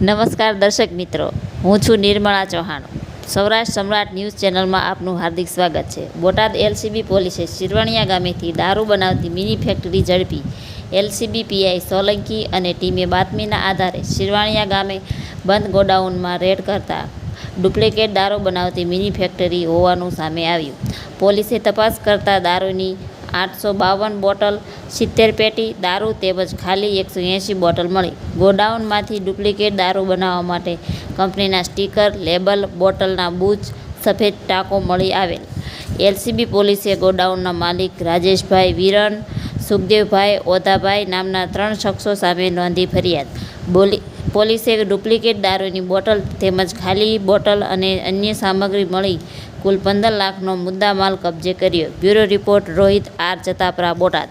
નમસ્કાર દર્શક મિત્રો, હું છું નિર્મળા ચૌહાણ. સૌરાષ્ટ્ર સમ્રાટ ન્યૂઝ ચેનલમાં આપનું હાર્દિક સ્વાગત છે. બોટાદ એલસીબી પોલીસે શિરવણિયા ગામેથી દારૂ બનાવતી મિની ફેક્ટરી ઝડપી. એલસીબી પીઆઈ સોલંકી અને ટીમે બાતમીના આધારે શિરવાણિયા ગામે બંધ ગોડાઉનમાં રેડ કરતા ડુપ્લિકેટ દારૂ બનાવતી મિની ફેક્ટરી હોવાનું સામે આવ્યું. પોલીસે તપાસ કરતા દારૂની આઠસો બાવન બોટલ સિત્તેર પેટી દારૂ તેમજ ખાલી એકસો એંશી બોટલ મળી. ગોડાઉનમાંથી ડુપ્લિકેટ દારૂ બનાવવા માટે કંપનીના સ્ટીકર, લેબલ, બોટલના બૂચ સફેદ ટાંકો મળી આવેલ. એલસીબી પોલીસે ગોડાઉનના માલિક રાજેશભાઈ વિરણ, સુખદેવભાઈ ઓધાભાઈ નામના ત્રણ શખ્સો સામે નોંધી ફરિયાદ. બોલી, પોલીસે ડુપ્લિકેટ દારૂની બોટલ તેમજ ખાલી બોટલ અને અન્ય સામગ્રી મળી કુલ પંદર લાખનો મુદ્દામાલ કબજે કર્યો. Bureau report Rohit R Jatapara Botad.